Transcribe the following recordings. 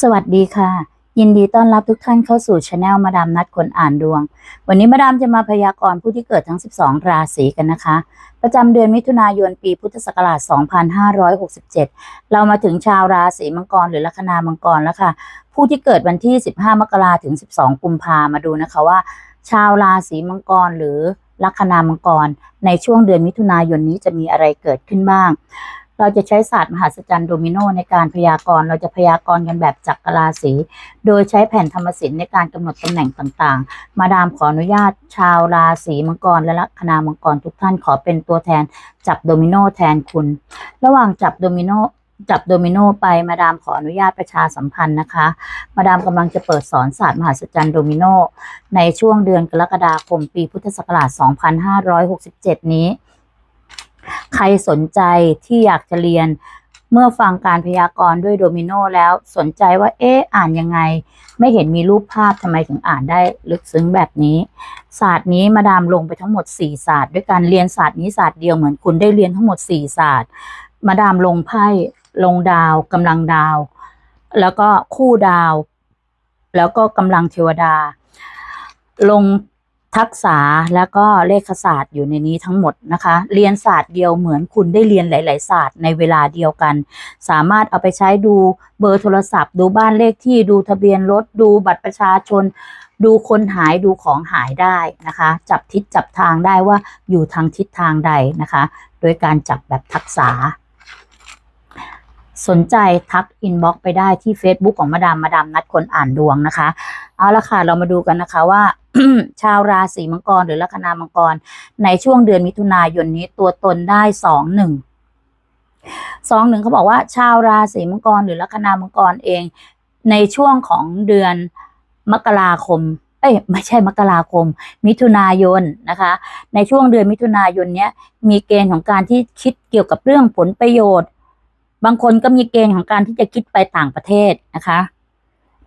สวัสดีค่ะ ยินดีต้อนรับทุกท่านเข้าสู่ช anel มาดามนัดคนอ่านดวง วันนี้มาดามจะมาพยากรณ์ผู้ที่เกิดทั้ง 12 ราศีกันนะคะ ประจำเดือนมิถุนายนปีพุทธศักราช 2567 เรามาถึงชาวราศีมังกรหรือลัคนามังกรแล้วค่ะ ผู้ที่เกิดวันที่ 15 มกราถึง 12 กุมภามาดูนะคะว่า ชาวราศีมังกรหรือลัคนามังกร ในช่วงเดือนมิถุนายนนี้จะมีอะไรเกิดขึ้นบ้าง เราจะใช้ศาสตร์มหัศจรรย์โดมิโนในการพยากรณ์ เราจะพยากรณ์กันแบบจักรราศี โดยใช้แผ่นธรรมศิลป์ในการกำหนดตำแหน่งต่างๆ มาดามขออนุญาตชาวราศีมังกรและลัคนามังกรทุกท่านขอเป็นตัวแทนจับโดมิโนแทนคุณ ระหว่างจับโดมิโนจับโดมิโนไปมาดามขออนุญาตประชาสัมพันธ์นะคะ มาดามกำลังจะเปิดสอนศาสตร์มหัศจรรย์โดมิโนในช่วงเดือนกรกฎาคมปีพุทธศักราช 2567 นี้ ใครสนใจที่อยากจะเรียน เมื่อฟังการพยากรณ์ด้วยโดมิโนแล้วสนใจว่า เอ๊ะอ่านยังไง ไม่เห็นมีรูปภาพทำไมถึงอ่านได้ลึกซึ้งแบบนี้ ศาสตร์นี้มาดามลงไปทั้งหมด 4 ศาสตร์ ด้วยการเรียนศาสตร์นี้ศาสตร์เดียวเหมือนคุณได้เรียนทั้งหมด 4 ศาสตร์ มาดามลงไพ่ลงดาวกำลังดาว แล้วก็คู่ดาว แล้วก็กำลังเทวดา ลง ทักษะแล้วก็เลขศาสตร์อยู่ในนี้ทั้งหมดนะคะ เรียนศาสตร์เดียวเหมือนคุณได้เรียนหลาย ๆ ศาสตร์ในเวลาเดียวกัน สามารถเอาไปใช้ดูเบอร์โทรศัพท์ ดูบ้านเลขที่ดูทะเบียนรถดูบัตรประชาชน ดูคนหายดูของหายได้นะคะ จับทิศจับทางได้ว่าอยู่ทางทิศทางใดนะคะ โดยการจับแบบทักษะสนใจทักอินบ็อกไปได้ที่ Facebook ของมาดามมาดามนัดคนอ่านดวงนะคะ เอาละค่ะเรามาดูกันนะคะว่า ชาวราศีมังกรหรือลัคนามังกร ในช่วงเดือนมิถุนายนนี้ตัวตนได้สองหนึ่งสองหนึ่งเขาบอกว่า ชาวราศีมังกรหรือลัคนามังกรเอง ในช่วงของเดือนมกราคมเอ้ยไม่ใช่มกราคม มิถุนายนนะคะ ในช่วงเดือนมิถุนายนเนี้ยมีเกณฑ์ของการที่คิดเกี่ยวกับเรื่องผลประโยชน์ บางคนก็มีเกณฑ์ของการที่จะคิดไปต่างประเทศนะคะ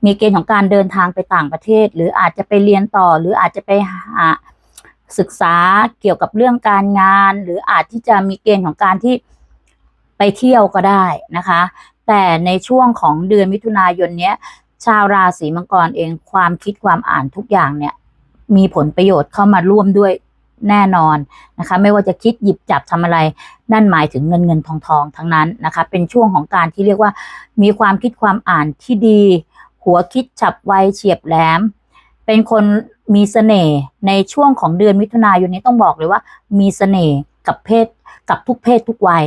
มีเกณฑ์ของการเดินทางไปต่างประเทศ หรืออาจจะไปเรียนต่อ หรืออาจจะไปหาศึกษาเกี่ยวกับเรื่องการงาน หรืออาจที่จะมีเกณฑ์ของการที่ไปเที่ยวก็ได้นะคะ แต่ในช่วงของเดือนมิถุนายนเนี้ย ชาวราศีมังกรเองความคิดความอ่านทุกอย่างเนี่ย มีผลประโยชน์เข้ามาร่วมด้วยแน่นอนนะคะ ไม่ว่าจะคิดหยิบจับทำอะไร นั่นหมายถึงเงินเงินทองทองทั้งนั้นนะคะ เป็นช่วงของการที่เรียกว่า มีความคิดความอ่านที่ดี หัวคิดฉับไวเฉียบแหลม เป็นคนมีเสน่ห์ในช่วงของเดือนมิถุนายนนี้ต้องบอกเลยว่า มีเสน่ห์กับเพศกับทุกเพศทุกวัย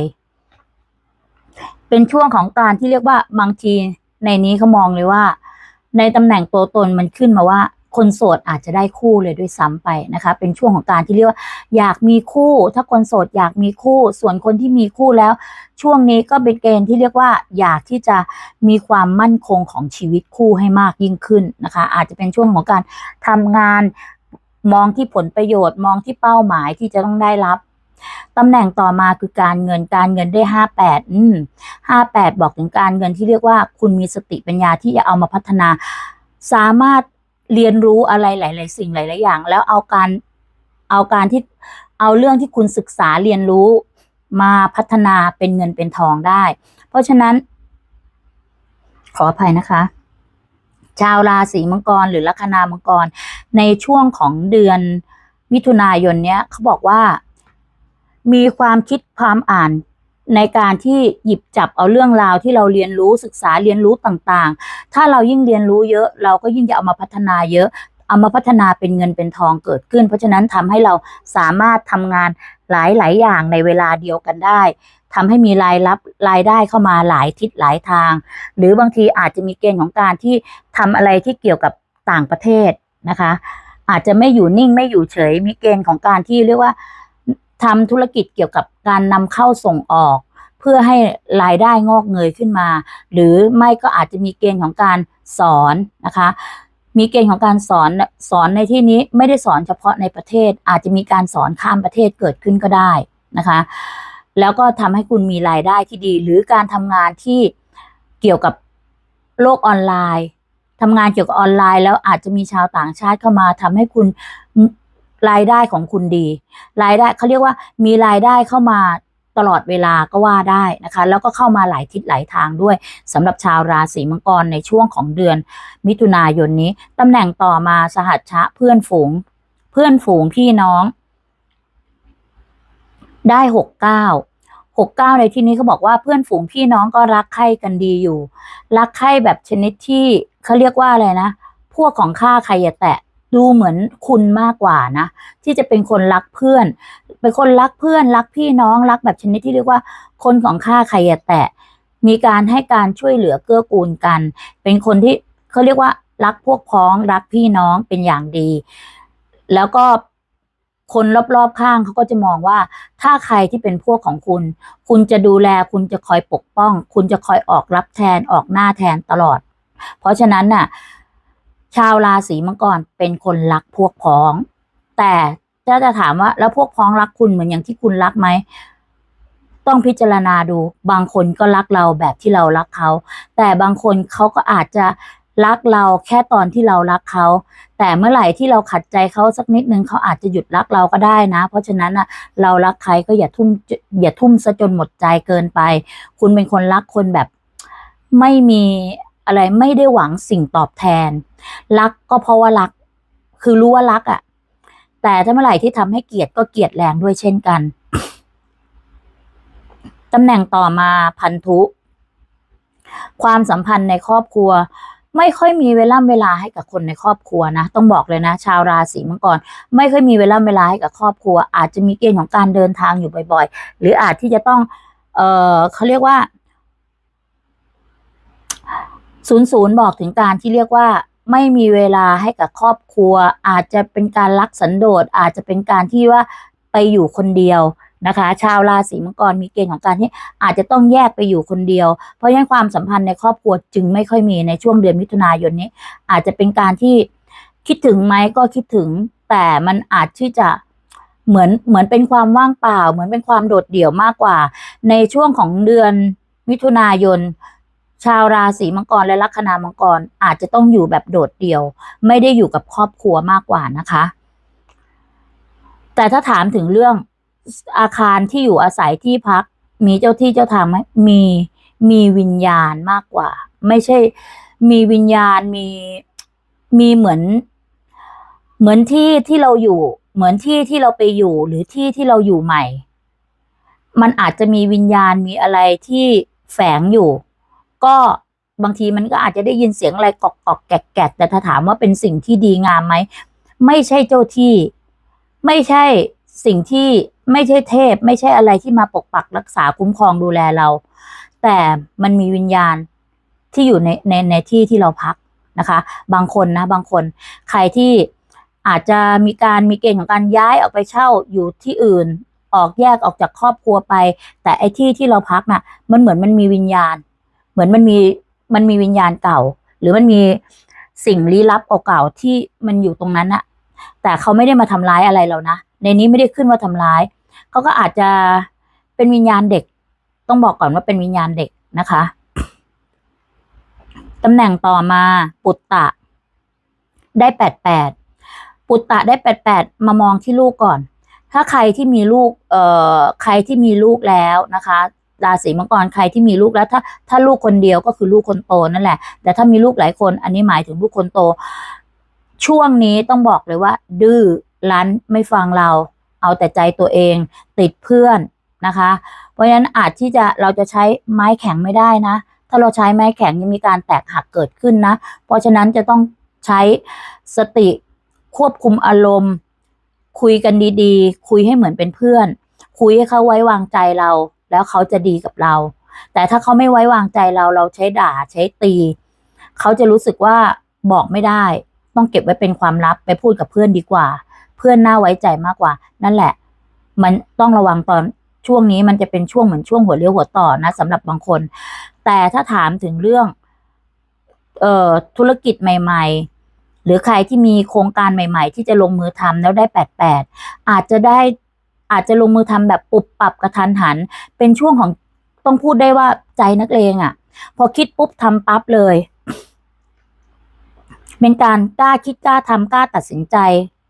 เป็นช่วงของการที่เรียกว่าบางทีในนี้เขามองเลยว่า ในตำแหน่งตัวตนมันขึ้นมาว่า คนโสดอาจจะได้คู่เลยด้วยซ้ำไปนะคะ เป็นช่วงของการที่เรียกว่า อยากมีคู่ ถ้าคนโสดอยากมีคู่ ส่วนคนที่มีคู่แล้ว ช่วงนี้ก็เป็นเกณฑ์ที่เรียกว่า อยากที่จะมีความมั่นคงของชีวิตคู่ให้มากยิ่งขึ้นนะคะ อาจจะเป็นช่วงของการทำงานมองที่ผลประโยชน์ มองที่เป้าหมายที่จะต้องได้รับตำแหน่งต่อมาคือการเงินการเงินได้ห้าแปดอืมห้าแปดบอกถึงการเงินที่เรียกว่า คุณมีสติปัญญาที่จะเอามาพัฒนา สามารถ เรียนรู้อะไรหลาย ๆ สิ่งหลาย ๆ อย่าง แล้วเอาการเอาการที่เอาเรื่องที่คุณศึกษาเรียนรู้มาพัฒนาเป็นเงินเป็นทองได้ เพราะฉะนั้น ขออภัยนะคะ ชาวราศีมังกรหรือลัคนามังกร ในช่วงของเดือนมิถุนายนเนี้ยเขาบอกว่า มีความคิดความอ่าน ในการที่หยิบจับเอาเรื่องราวที่เราเรียนรู้ศึกษาเรียนรู้ต่างๆ ถ้าเรายิ่งเรียนรู้เยอะ เราก็ยิ่งจะเอามาพัฒนาเยอะ เอามาพัฒนาเป็นเงินเป็นทองเกิดขึ้น เพราะฉะนั้นทำให้เราสามารถทำงานหลายๆอย่างในเวลาเดียวกันได้ทำให้มีรายรับรายได้เข้ามาหลายทิศหลายทาง หรือบางทีอาจจะมีเกณฑ์ของการที่ทำอะไรที่เกี่ยวกับต่างประเทศนะคะ อาจจะไม่อยู่นิ่งไม่อยู่เฉย มีเกณฑ์ของการที่เรียกว่า ทำธุรกิจเกี่ยวกับการนำเข้าส่งออก เพื่อให้รายได้งอกเงยขึ้นมา หรือไม่ก็อาจจะมีเกณฑ์ของการสอนนะคะ มีเกณฑ์ของการสอนสอนในที่นี้ไม่ได้สอนเฉพาะในประเทศ อาจจะมีการสอนข้ามประเทศเกิดขึ้นก็ได้นะคะ แล้วก็ทำให้คุณมีรายได้ที่ดี หรือการทำงานที่เกี่ยวกับโลกออนไลน์ทำงานเกี่ยวกับออนไลน์แล้วอาจจะมีชาวต่างชาติเข้ามาทำให้คุณ รายได้ของคุณดี รายได้เขาเรียกว่ามีรายได้เข้ามาตลอดเวลาก็ว่าได้นะคะ แล้วก็เข้ามาหลายทิศหลายทางด้วยสำหรับชาวราศีมังกรในช่วงของเดือน มิถุนายนนี้ตำแหน่งต่อมาสหัชชะเพื่อนฝูง เพื่อนฝูงพี่น้อง ได้หกเก้าหกเก้าในที่นี้เขาบอกว่าเพื่อนฝูงพี่น้องก็รักใคร่กันดีอยู่ รักใคร่แบบชนิดที่เขาเรียกว่าอะไรนะ พวกของข้าใครอย่าแตะ ดูเหมือนคุณมากกว่านะ ที่จะเป็นคนรักเพื่อน เป็นคนรักเพื่อนรักพี่น้องรักแบบชนิดที่เรียกว่า คนของข้าใครอย่าแตะ มีการให้การช่วยเหลือเกื้อกูลกัน เป็นคนที่เขาเรียกว่ารักพวกพ้องรักพี่น้องเป็นอย่างดี แล้วก็คนรอบๆข้างเขาก็จะมองว่า ถ้าใครที่เป็นพวกของคุณ คุณจะดูแลคุณจะคอยปกป้อง คุณจะคอยออกรับแทนออกหน้าแทนตลอด เพราะฉะนั้นน่ะ ชาวราศีมังกรเป็นคนรักพวกพ้อง แต่ถ้าจะถามว่าแล้วพวกพ้องรักคุณเหมือนอย่างที่คุณรักไหมต้องพิจารณาดู บางคนก็รักเราแบบที่เรารักเขา แต่บางคนเขาก็อาจจะรักเราแค่ตอนที่เรารักเขา แต่เมื่อไหร่ที่เราขัดใจเขาสักนิดนึงเขาอาจจะหยุดรักเราก็ได้นะ เพราะฉะนั้นน่ะเรารักใครก็อย่าทุ่มอย่าทุ่มซะจนหมดใจเกินไป คุณเป็นคนรักคนแบบไม่มีอะไรไม่ได้หวังสิ่งตอบแทน รักก็เพราะว่ารัก คือรู้ว่ารักอะ่ะ แต่ถ้าเมื่อไหร่ที่ทำให้เกลียดก็เกลียดแรงด้วยเช่นกันตำแหน่งต่อมาพันธุ ความสัมพันธ์ในครอบครัว ไม่ค่อยมีเวลาเวลาให้กับคนในครอบครัวนะ ต้องบอกเลยนะ ชาวราศีมังกรไม่ค่อยมีเวลาเวลาให้กับครอบครัว อาจจะมีเกณฑ์ของการเดินทางอยู่บ่อย ๆ หรืออาจที่จะต้อง เออเขาเรียกว่าศูนย์ศูนย์บอกถึงการที่เรียกว่า ไม่มีเวลาให้กับครอบครัว อาจจะเป็นการรักสันโดษอาจจะเป็นการที่ว่าไปอยู่คนเดียวนะคะ ชาวราศีมังกรมีเกณฑ์ของการที่อาจจะต้องแยกไปอยู่คนเดียว เพราะฉะนั้นความสัมพันธ์ในครอบครัวจึงไม่ค่อยมีในช่วงเดือนมิถุนายนนี้ อาจจะเป็นการที่คิดถึงไหมก็คิดถึง แต่มันอาจที่จะเหมือนเหมือนเป็นความว่างเปล่า เหมือนเป็นความโดดเดี่ยวมากกว่า ในช่วงของเดือนมิถุนายน ชาวราศีมังกรและลัคนามังกรอาจจะต้องอยู่แบบโดดเดี่ยว ไม่ได้อยู่กับครอบครัวมากกว่านะคะ แต่ถ้าถามถึงเรื่องอาคารที่อยู่อาศัยที่พัก มีเจ้าที่เจ้าทางไหมมีมีวิญญาณมากกว่า ไม่ใช่มีวิญญาณมีมีเหมือน เหมือนที่ที่เราอยู่ เหมือนที่ที่เราไปอยู่ หรือที่ที่เราอยู่ใหม่ มันอาจจะมีวิญญาณมีอะไรที่แฝงอยู่ ก็บางทีมันก็อาจจะได้ยินเสียงอะไรกอกกอกแกกแกกแต่ถ้าถามว่าเป็นสิ่งที่ดีงามไหมไม่ใช่เจ้าที่ ไม่ใช่สิ่งที่ไม่ใช่เทพ ไม่ใช่อะไรที่มาปกปักรักษาคุ้มครองดูแลเรา แต่มันมีวิญญาณที่อยู่ในในในที่ที่เราพักนะคะ บางคนนะบางคนใครที่อาจจะมีการมีเกณฑ์ของการย้ายออกไปเช่าอยู่ที่อื่น ออกแยกออกจากครอบครัวไป แต่ไอ้ที่ที่เราพักน่ะ มันเหมือนมันมีวิญญาณ มือนมันมีมันมีวิญญาณเก่า หรือมันมีสิ่งลี้ลับเก่าๆที่มันอยู่ตรงนั้นน่ะแต่เขาไม่ได้มาทำร้ายอะไรเรานะ ในนี้ไม่ได้ขึ้นว่าทำร้าย เขาก็อาจจะเป็นวิญญาณเด็ก ต้องบอกก่อนว่าเป็นวิญญาณเด็กนะคะตำแหน่งต่อมาปุตตะ ได้แปดแปดปุตตะได้แปดแปดมามองที่ลูกก่อน ถ้าใครที่มีลูก เอ่อ ใครที่มีลูกแล้วนะคะ ราศีมังกรใครที่มีลูกแล้วถ้าถ้าลูกคนเดียวก็คือลูกคนโตนั่นแหละ แต่ถ้ามีลูกหลายคนอันนี้หมายถึงลูกคนโต ช่วงนี้ต้องบอกเลยว่า ดื้อรั้นไม่ฟังเรา เอาแต่ใจตัวเอง ติดเพื่อนนะคะ เพราะฉะนั้นอาจที่จะเราจะใช้ไม้แข็งไม่ได้นะ ถ้าเราใช้ไม้แข็งยังมีการแตกหักเกิดขึ้นนะ เพราะฉะนั้นจะต้องใช้สติควบคุมอารมณ์ คุยกันดีๆ คุยให้เหมือนเป็นเพื่อน คุยให้เขาไว้วางใจเรา แล้วเขาจะดีกับเรา แต่ถ้าเขาไม่ไว้วางใจเราเราใช้ด่าใช้ตี เขาจะรู้สึกว่าบอกไม่ได้ ต้องเก็บไว้เป็นความลับไปพูดกับเพื่อนดีกว่า เพื่อนน่าไว้ใจมากกว่า นั่นแหละ มันต้องระวังตอนช่วงนี้มันจะเป็นช่วงเหมือนช่วงหัวเลี้ยวหัวต่อนะสำหรับบางคน แต่ถ้าถามถึงเรื่องเอ่อธุรกิจใหม่ ๆ หรือใครที่มีโครงการใหม่ ๆ ที่จะลงมือทำแล้วได้แปดแปดอาจจะได้ อาจจะลงมือทำแบบปุบปรับกระทันหัน เป็นช่วงของต้องพูดได้ว่าใจนักเลงอะ่ะ พอคิดปุ๊บทำปั๊บเลย เป็นการกล้าคิดกล้าทำกล้าตัดสินใจ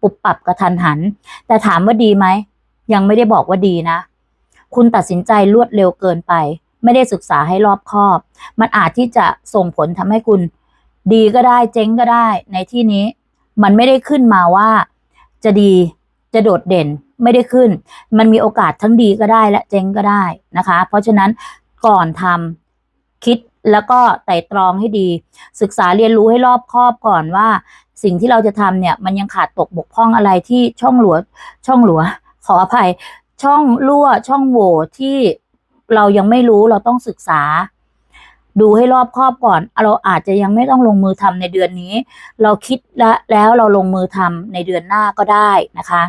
ปุบปรับกระทันหัน แต่ถามว่าดีไหมยังไม่ได้บอกว่าดีนะ คุณตัดสินใจรวดเร็วเกินไป ไม่ได้ศึกษาให้รอบคอบ มันอาจที่จะส่งผลทำให้คุณ ดีก็ได้เจ๊งก็ได้ ในที่นี้ มันไม่ได้ขึ้นมาว่าจะดี จะโดดเด่นไม่ได้ขึ้น มันมีโอกาสทั้งดีก็ได้และเจ๊งก็ได้นะคะ เพราะฉะนั้นก่อนทำคิดแล้วก็ไต่ตรองให้ดี ศึกษาเรียนรู้ให้รอบคอบก่อนว่า สิ่งที่เราจะทำเนี่ย มันยังขาดตกบกพร่องอะไรที่ช่องหลัว ช่องหลัว ขออภัย ช่องรั่วช่องโหว่ที่เรายังไม่รู้เราต้องศึกษา ดูให้รอบคอบก่อน เราอาจจะยังไม่ต้องลงมือทำในเดือนนี้ เราคิดแล้วแล้วเราลงมือทำในเดือนหน้าก็ได้นะคะ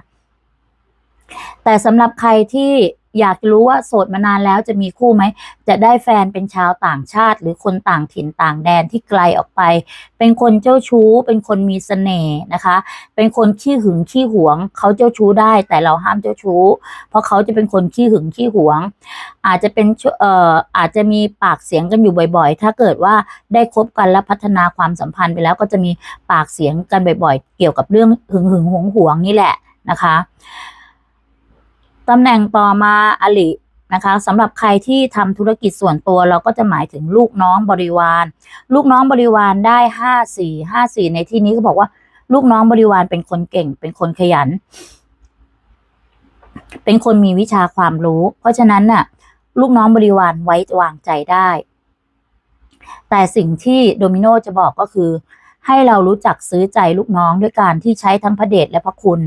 แต่สำหรับใครที่อยากรู้ว่าโสดมานานแล้วจะมีคู่ไหม จะได้แฟนเป็นชาวต่างชาติ หรือคนต่างถิ่นต่างแดนที่ไกลออกไป เป็นคนเจ้าชู้ เป็นคนมีเสน่ห์นะคะ เป็นคนขี้หึงขี้หวง เขาเจ้าชู้ได้แต่เราห้ามเจ้าชู้ เพราะเขาจะเป็นคนขี้หึงขี้หวง อาจจะเป็นเอ่ออาจจะมีปากเสียงกันอยู่บ่อย ๆ ถ้าเกิดว่าได้คบกันและพัฒนาความสัมพันธ์ไปแล้วก็จะมีปากเสียงกันบ่อย ๆ เกี่ยวกับเรื่องหึงหึงหวงหวงนี่แหละนะคะ ตำแหน่งต่อมาอลินะคะสำหรับใครที่ทำธุรกิจส่วนตัวเราก็จะหมายถึงลูกน้องบริวาร ลูกน้องบริวารได้ห้าสี่ห้าสี่ในที่นี้ก็บอกว่า ลูกน้องบริวารเป็นคนเก่ง เป็นคนขยัน เป็นคนมีวิชาความรู้ เพราะฉะนั้นน่ะ ลูกน้องบริวารไว้วางใจได้ แต่สิ่งที่โดมิโนจะบอกก็คือ ให้เรารู้จักซื้อใจลูกน้องด้วยการที่ใช้ทั้งพระเดชและพระคุณ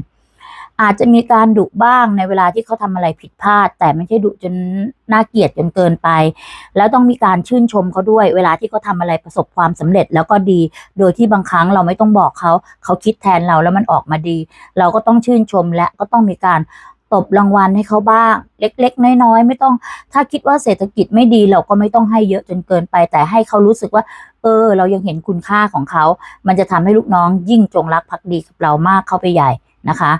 อาจจะมีการดุบ้างในเวลาที่เขาทำอะไรผิดพลาด แต่ไม่ใช่ดุจนน่าเกลียดจนเกินไป แล้วต้องมีการชื่นชมเขาด้วย เวลาที่เขาทำอะไรประสบความสำเร็จแล้วก็ดี โดยที่บางครั้งเราไม่ต้องบอกเขา เขาคิดแทนเราแล้วมันออกมาดี เราก็ต้องชื่นชมและก็ต้องมีการตบรางวัลให้เขาบ้าง เล็ก ๆ น้อยๆไม่ต้อง ถ้าคิดว่าเศรษฐกิจไม่ดีเราก็ไม่ต้องให้เยอะจนเกินไป แต่ให้เขารู้สึกว่า เออ เรายังเห็นคุณค่าของเขา มันจะทำให้ลูกน้องยิ่งจงรักภักดีกับเรามากเข้าไปใหญ่นะคะ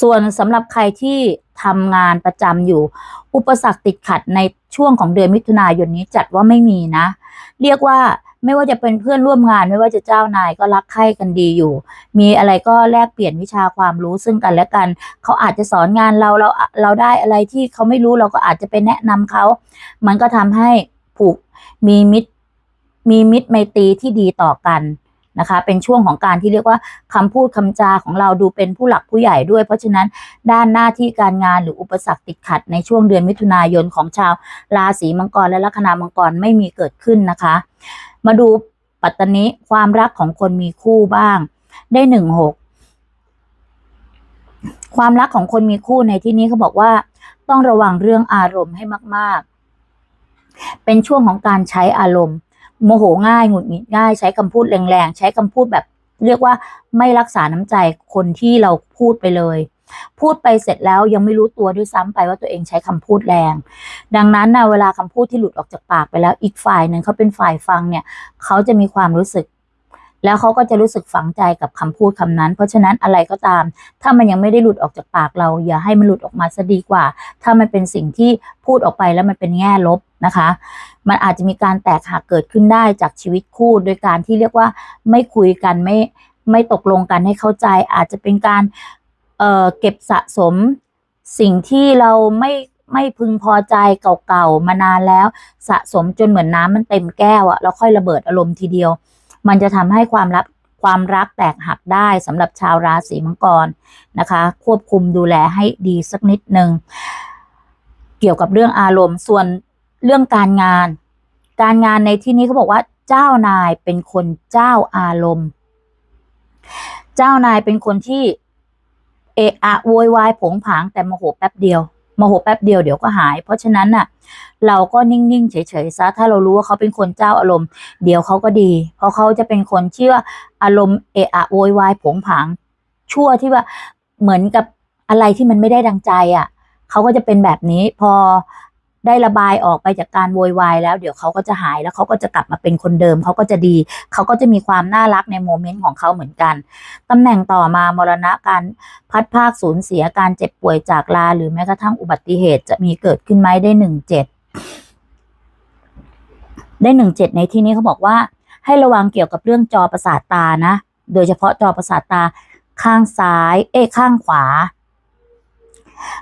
ส่วนสำหรับใครที่ทำงานประจำอยู่ อุปสรรคติดขัดในช่วงของเดือนมิถุนายนนี้จัดว่าไม่มีนะ เรียกว่าไม่ว่าจะเป็นเพื่อนร่วมงาน ไม่ว่าจะเจ้านายก็รักใคร่กันดีอยู่ มีอะไรก็แลกเปลี่ยนวิชาความรู้ซึ่งกันและกัน เขาอาจจะสอนงานเราเราเราได้อะไรที่เขาไม่รู้เราก็อาจจะไปแนะนำเขา มันก็ทำให้ผูกมีมิตรมีมิตรไมตรีที่ดีต่อกัน นะคะ เป็นช่วงของการที่เรียกว่าคำพูดคำจาของเราดูเป็นผู้หลักผู้ใหญ่ด้วย เพราะฉะนั้นด้านหน้าที่การงานหรืออุปสรรคติดขัด ในช่วงเดือนมิถุนายนของชาวราศีมังกรและลัคนามังกรไม่มีเกิดขึ้นนะคะ มาดูปัตตานิความรักของคนมีคู่บ้าง ได้หนึ่งหกความรักของคนมีคู่ในที่นี้เขาบอกว่า ต้องระวังเรื่องอารมณ์ให้มาก ๆ เป็นช่วงของการใช้อารมณ์ โมโหง่ายหงุดหงิดง่าย ใช้คำพูดแรงๆ ใช้คำพูดแบบเรียกว่าไม่รักษาน้ำใจคนที่เราพูดไปเลย พูดไปเสร็จแล้วยังไม่รู้ตัวด้วยซ้ำไปว่าตัวเองใช้คำพูดแรง ดังนั้นนะเวลาคำพูดที่หลุดออกจากปากไปแล้วอีกฝ่ายหนึ่งเขาเป็นฝ่ายฟังเนี่ยเขาจะมีความรู้สึก แล้วเขาก็จะรู้สึกฝังใจกับคำพูดคำนั้น เพราะฉะนั้นอะไรก็ตาม ถ้ามันยังไม่ได้หลุดออกจากปากเรา อย่าให้มันหลุดออกมาซะดีกว่า ถ้ามันเป็นสิ่งที่พูดออกไปแล้วมันเป็นแง่ลบนะคะ มันอาจจะมีการแตกหักเกิดขึ้นได้จากชีวิตคู่ โดยการที่เรียกว่าไม่คุยกันไม่ไม่ตกลงกันให้เข้าใจ อาจจะเป็นการเอ่อเก็บสะสมสิ่งที่เราไม่ไม่พึงพอใจเก่าๆมานานแล้ว สะสมจนเหมือนน้ำมันเต็มแก้วอะแล้วค่อยระเบิดอารมณ์ทีเดียว มันจะทำให้ความรักความรักแตกหักได้สำหรับชาวราศีมังกรนะคะ ควบคุมดูแลให้ดีสักนิดหนึ่งเกี่ยวกับเรื่องอารมณ์ส่วนเรื่องการงาน การงานในที่นี้เขาบอกว่า เจ้านายเป็นคนเจ้าอารมณ์ เจ้านายเป็นคนที่เอะอะโวยวายผงผางแต่โมโหแป๊บเดียว โมโหแป๊บเดียวเดี๋ยวก็หาย เพราะฉะนั้นน่ะ เราก็นิ่งๆเฉยๆซะถ้าเรารู้ว่าเขาเป็นคนเจ้าอารมณ์ เดี๋ยวเขาก็ดี เพราะเขาจะเป็นคนเชื่ออารมณ์เอะอะโวยวายผงผางชั่วที่ว่าเหมือนกับอะไรที่มันไม่ได้ดังใจอะเขาก็จะเป็นแบบนี้พอ ได้ระบายออกไปจากการโวยวายแล้วเดี๋ยวเขาก็จะหายแล้วเขาก็จะกลับมาเป็นคนเดิมเขาก็จะดี เขาก็จะมีความน่ารักในโมเมนต์ของเขาเหมือนกันตำแหน่งต่อมามรณะการพัดภาคสูญเสียการเจ็บป่วยจากลา หรือแม้กระทั่งอุบัติเหตุจะมีเกิดขึ้นไหมได้หนึ่งเจ็ดได้หนึ่งเจ็ดในที่นี้เขาบอกว่า ให้ระวังเกี่ยวกับเรื่องจอประสาทตานะ โดยเฉพาะจอประสาทตาข้างซ้าย เอ้ข้างขวา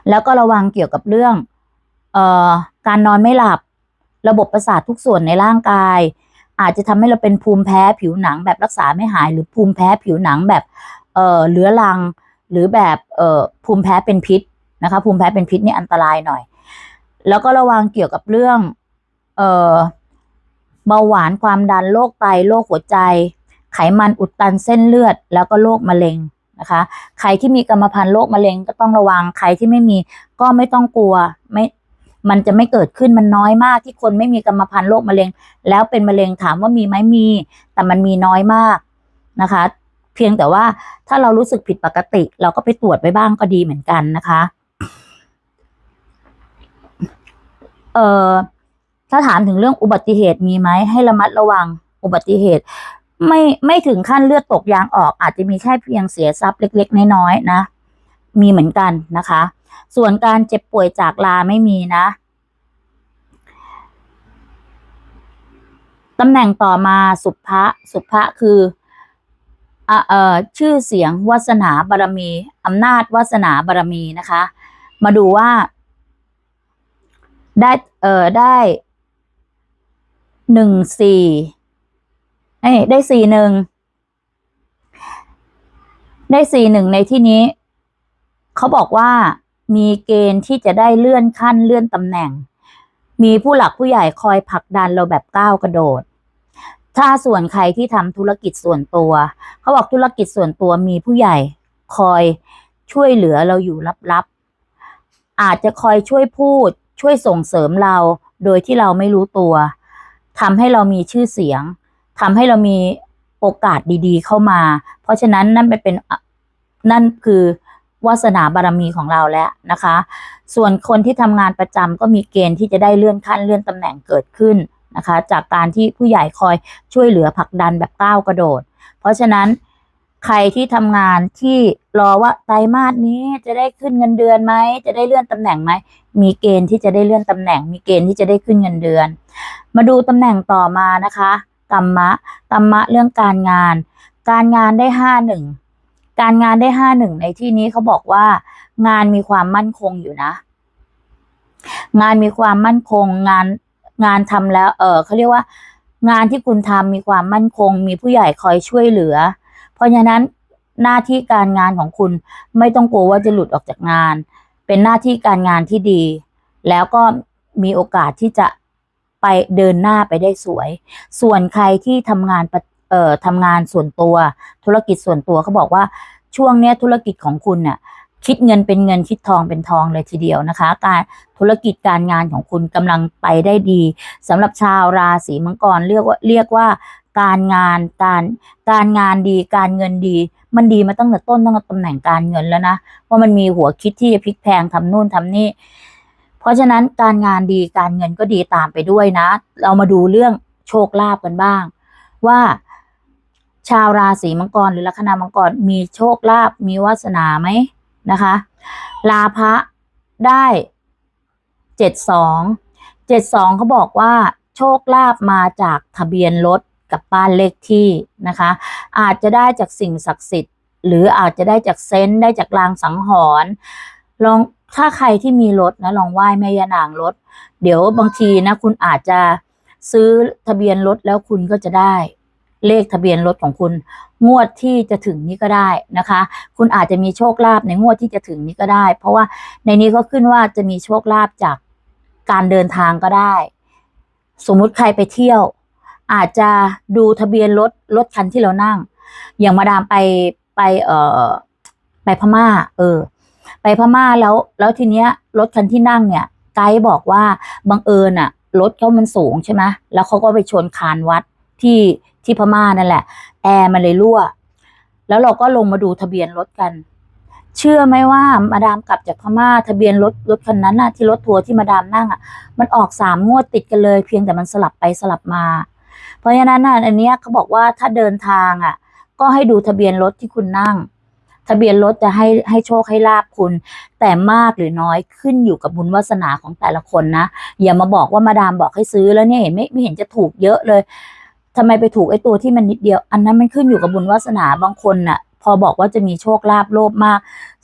แล้วก็ระวังเกี่ยวกับเรื่อง การนอนไม่หลับ ระบบประสาททุกส่วนในร่างกาย อาจจะทำให้เราเป็นภูมิแพ้ผิวหนังแบบรักษาไม่หาย หรือภูมิแพ้ผิวหนังแบบเลื้อรัง หรือแบบเภูมิแพ้เป็นพิษนะคะภูมิแพ้เป็นพิษนี่อันตรายหน่อย แล้วก็ระวังเกี่ยวกับเรื่องเอ่อเบาหวานความดันโรคไตโรคหัวใจ ไขมันอุดตันเส้นเลือด แล้วก็โรคมะเร็งนะคะ ใครที่มีกรรมพันธุ์โรคมะเร็งก็ต้องระวัง ใครที่ไม่มีก็ไม่ต้องกลัว ไม่ มันจะไม่เกิดขึ้นมันน้อยมากที่คนไม่มีกรรมพันธุ์โรคมะเร็ง แล้วเป็นมะเร็งถามว่ามีไหมมี แต่มันมีน้อยมากนะคะ เพียงแต่ว่าถ้าเรารู้สึกผิดปกติ เราก็ไปตรวจไปบ้างก็ดีเหมือนกันนะคะเอ่อถ้าถามถึงเรื่องอุบัติเหตุมีไหมให้ระมัดระวังอุบัติเหตุ ไม่ไม่ถึงขั้นเลือดตกยางออก อาจจะมีแค่เพียงเสียทรัพย์เล็ก ๆ น้อยๆนะ มีเหมือนกันนะคะ ส่วนการเจ็บป่วยจากลาไม่มีนะตำแหน่งต่อมาสุภะสุภะคือเอ่อชื่อเสียงวาสนาบารมีอำนาจวาสนาบารมีนะคะ มาดูว่า ได้เอ่อได้หนึ่งสี่เอ้ยได้สี่หนึ่งได้สี่หนึ่งในที่นี้ เขาบอกว่า มีเกณฑ์ที่จะได้เลื่อนขั้นเลื่อนตำแหน่ง มีผู้หลักผู้ใหญ่คอยผลักดันเราแบบก้าวกระโดด ถ้าส่วนใครที่ทำธุรกิจส่วนตัว เขาบอกธุรกิจส่วนตัวมีผู้ใหญ่คอยช่วยเหลือเราอยู่ลับๆ อาจจะคอยช่วยพูด ช่วยส่งเสริมเรา โดยที่เราไม่รู้ตัวทำให้เรามีชื่อเสียงทำให้เรามีโอกาสดีๆ เข้ามา เพราะฉะนั้นนั่นเป็นนั่นคือ วาสนาบารมีของเราแล้วนะคะ ส่วนคนที่ทำงานประจำก็มีเกณฑ์ที่จะได้เลื่อนขั้นเลื่อนตำแหน่งเกิดขึ้นนะคะ จากการที่ผู้ใหญ่คอยช่วยเหลือผลักดันแบบก้าวกระโดด เพราะฉะนั้นใครที่ทำงานที่รอว่าไตรมาสนี้จะได้ขึ้นเงินเดือนไหมจะได้เลื่อนตำแหน่งไหมมีเกณฑ์ที่จะได้เลื่อนตำแหน่ง มีเกณฑ์ที่จะได้ขึ้นเงินเดือน มาดูตำแหน่งต่อมานะคะกรรมะกรรมะเรื่องการงาน การงานได้ห้าหนึ่ง การงานได้ห้าหนึ่งในที่นี้เขาบอกว่า งานมีความมั่นคงอยู่นะ งานมีความมั่นคง งานงานทำแล้ว เออเขาเรียกว่า งานที่คุณทำมีความมั่นคง มีผู้ใหญ่คอยช่วยเหลือ เพราะฉะนั้นหน้าที่การงานของคุณไม่ต้องกลัวว่าจะหลุดออกจากงาน เป็นหน้าที่การงานที่ดี แล้วก็มีโอกาสที่จะไปเดินหน้าไปได้สวย ส่วนใครที่ทำงานประ เอ่อทำงานส่วนตัว ธุรกิจส่วนตัวเขาบอกว่าช่วงเนี้ยธุรกิจของคุณเนี่ยคิดเงินเป็นเงินคิดทองเป็นทองเลยทีเดียวนะคะ การธุรกิจการงานของคุณกำลังไปได้ดีสำหรับชาวราศีมังกรเรียกว่าเรียกว่าการงานการการงานดีการเงินดี มันดีมาตั้งแต่ต้นตั้งแต่ตำแหน่งการเงินแล้วนะว่ามันมีหัวคิดที่จะพลิกแพงทำนู่นทำนี่ เพราะฉะนั้นการงานดีการเงินก็ดีตามไปด้วยนะ เรามาดูเรื่องโชคลาภกันบ้าง ว่า ชาวราศีมังกรหรือลัคนามังกรมีโชคลาภมีวาสนาไหมนะคะ ลาภะได้เจ็ดสองเจ็ดสองเขาบอกว่าโชคลาภมาจากทะเบียนรถกับบ้านเลขที่นะคะ อาจจะได้จากสิ่งศักดิ์สิทธิ์ หรืออาจจะได้จากเซนต์ได้จากลางสังหรณ์ลองถ้าใครที่มีรถนะลองไหว้แม่ยานางรถ เดี๋ยวบางทีนะคุณอาจจะซื้อทะเบียนรถแล้วคุณก็จะได้ เลขทะเบียนรถของคุณ งวดที่จะถึงนี้ก็ได้นะคะ คุณอาจจะมีโชคลาภในงวดที่จะถึงนี้ก็ได้ เพราะว่าในนี้ก็ขึ้นว่าจะมีโชคลาภจากการเดินทางก็ได้ สมมุติใครไปเที่ยว อาจจะดูทะเบียนรถรถคันที่เรานั่ง อย่างมาดามไปไปเอ่อไปพม่า เออ ไปพม่าแล้ว แล้วทีเนี้ยรถคันที่นั่งเนี่ย ไกด์บอกว่าบังเอิญอะรถเขามันสูงใช่ไหมแล้วเขาก็ไปชนคานวัดที่ ที่พม่านั่นแหละ แอร์มันเลยรั่ว แล้วเราก็ลงมาดูทะเบียนรถกัน เชื่อไหมว่ามาดามกลับจากพม่าทะเบียนรถรถคันนั้นน่ะที่รถทัวร์ที่มาดามนั่งอะ มันออกสามงวดติดกันเลย เพียงแต่มันสลับไปสลับมา เพราะฉะนั้นน่ะอันเนี้ยเขาบอกว่าถ้าเดินทางอะ ก็ให้ดูทะเบียนรถที่คุณนั่งทะเบียนรถจะให้ให้โชคให้ลาบคุณ แต่มากหรือน้อยขึ้นอยู่กับบุญวาสนาของแต่ละคนนะ อย่ามาบอกว่ามาดามบอกให้ซื้อแล้วเนี่ยเห็นไม่ไม่เห็นจะถูกเยอะเลย ทำไมไปถูกไอ้ตัวที่มันนิดเดียว อันนั้นมันขึ้นอยู่กับบุญวาสนาบางคนน่ะ พอบอกว่าจะมีโชคลาภโลภมาก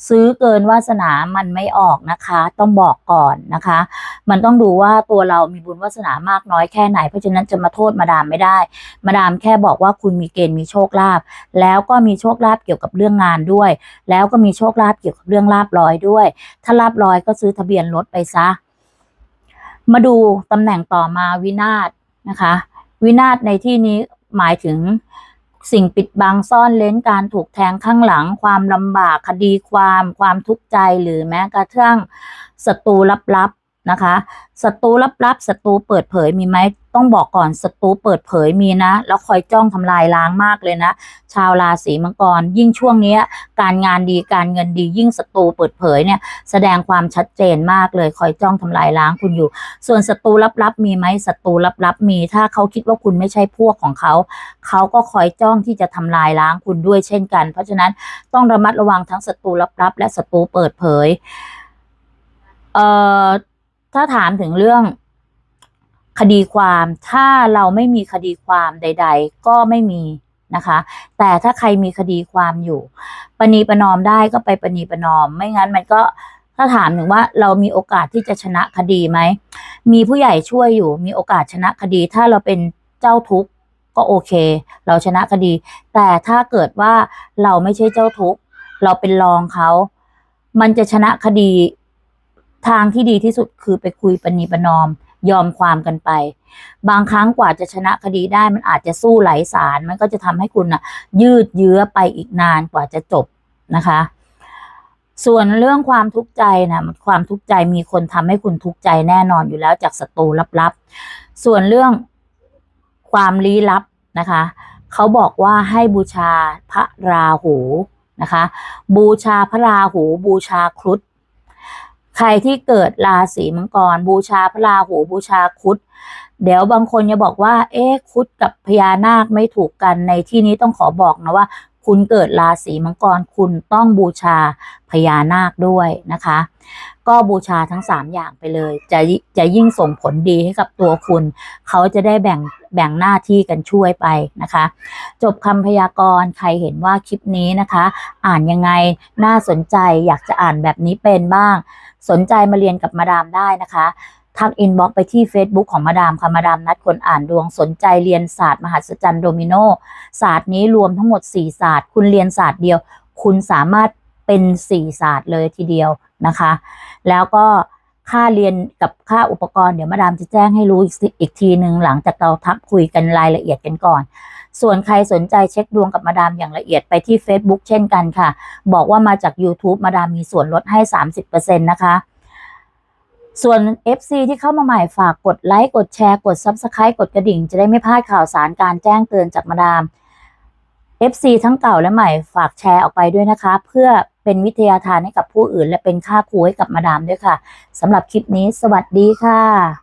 ซื้อเกินวาสนามันไม่ออกนะคะ ต้องบอกก่อนนะคะ มันต้องดูว่าตัวเรามีบุญวาสนามากน้อยแค่ไหน เพราะฉะนั้นจะมาโทษมาดามไม่ได้ มาดามแค่บอกว่าคุณมีเกณฑ์มีโชคลาภแล้วก็มีโชคลาภเกี่ยวกับเรื่องงานด้วย แล้วก็มีโชคลาภเกี่ยวกับเรื่องลาบลอยด้วย ถ้าลาบลอยก็ซื้อทะเบียนรถไปซะ มาดูตำแหน่งต่อมาวินาศนะคะ วินาศในที่นี้หมายถึงสิ่งปิดบังซ่อนเล้นการถูกแทงข้างหลัง ความลำบากคดีความ ความทุกข์ใจหรือแม้กระทั่งศัตรูลับ นะคะศัตรูลับๆศัตรูเปิดเผยมีไหมต้องบอกก่อนศัตรูเปิดเผยมีนะ แล้วคอยจ้องทำลายล้างมากเลยนะ ชาวราศีมังกร ยิ่งช่วงนี้การงานดีการเงินดี ยิ่งศัตรูเปิดเผยเนี่ย แสดงความชัดเจนมากเลย คอยจ้องทำลายล้างคุณอยู่ ส่วนศัตรูลับๆมีไหมศัตรูลับๆมี ถ้าเขาคิดว่าคุณไม่ใช่พวกของเขา เขาก็คอยจ้องที่จะทำลายล้างคุณด้วยเช่นกัน เพราะฉะนั้นต้องระมัดระวังทั้งศัตรูลับๆ และศัตรูเปิดเผย เอ่อ ถ้าถามถึงเรื่องคดีความถ้าเราไม่มีคดีความใด ๆ ก็ไม่มีนะคะ แต่ถ้าใครมีคดีความอยู่ปณีประนอมได้ก็ไปปณีประนอม ไม่งั้นมันก็ถ้าถามถึงว่าเรามีโอกาสที่จะชนะคดีไหม มีผู้ใหญ่ช่วยอยู่ มีโอกาสชนะคดี ถ้าเราเป็นเจ้าทุกข์ก็โอเค เราชนะคดี แต่ถ้าเกิดว่าเราไม่ใช่เจ้าทุกข์เราเป็นรองเขา มันจะชนะคดี ทางที่ดีที่สุดคือไปคุยปณีประนอมยอมความกันไป บางครั้งกว่าจะชนะคดีได้มันอาจจะสู้ไหลศาลมันก็จะทำให้คุณน่ะ ยืดเยื้อไปอีกนานกว่าจะจบนะคะ ส่วนเรื่องความทุกข์ใจนะความทุกข์ใจมีคนทำให้คุณทุกข์ใจแน่นอนอยู่แล้วจากศัตรูลับๆ ส่วนเรื่องความลี้ลับนะคะ เขาบอกว่าให้บูชาพระราหูนะคะ บูชาพระราหูบูชาครุฑ ใครที่เกิดราศีมังกร บูชาพระราหูบูชาครุฑเดี๋ยวบางคนจะบอกว่า เอ๊ะครุฑกับพญานาคไม่ถูกกันในที่นี้ต้องขอบอกนะว่า คุณเกิดราศีมังกรคุณต้องบูชาพญานาคด้วยนะคะ ก็บูชาทั้ง 3 อย่างไปเลย จะจะยิ่งส่งผลดีให้กับตัวคุณ เขาจะได้แบ่งแบ่งหน้าที่กันช่วยไปนะคะ จบคำพยากรณ์ใครเห็นว่าคลิปนี้นะคะ อ่านยังไงน่าสนใจอยากจะอ่านแบบนี้เป็นบ้าง สนใจมาเรียนกับมาดามได้นะคะทักอินบ็อกไปที่ Facebook ของมาดามค่ะมาดามนัดคนอ่านดวงสนใจเรียนศาสตร์มหัศจรรย์โดมิโนศาสตร์นี้รวมทั้งหมด 4 ศาสตร์ คุณเรียนศาสตร์เดียว คุณสามารถเป็น4ศาสตร์เลยทีเดียวนะคะ แล้วก็ค่าเรียนกับค่าอุปกรณ์เดี๋ยวมาดามจะแจ้งให้รู้อีกสิอีกทีหนึ่งหลังจากเราทักคุยกันรายละเอียดกันก่อน ส่วนใครสนใจเช็คดวงกับมาดามอย่างละเอียดไปที่ Facebook เช่นกันค่ะ บอกว่ามาจาก YouTube มาดามมีส่วนลดให้ 30%นะคะ ส่วน FC ที่เข้ามาใหม่ฝากกดไลค์กดแชร์กด Subscribe กดกระดิ่ง จะได้ไม่พลาดข่าวสารการแจ้งเตือนจากมาดาม FC ทั้งเก่าและใหม่ฝากแชร์ออกไปด้วยนะคะ เพื่อเป็นวิทยาทานให้กับผู้อื่น และเป็นค่าครูให้กับมาดามด้วยค่ะสำหรับคลิปนี้ สวัสดีค่ะ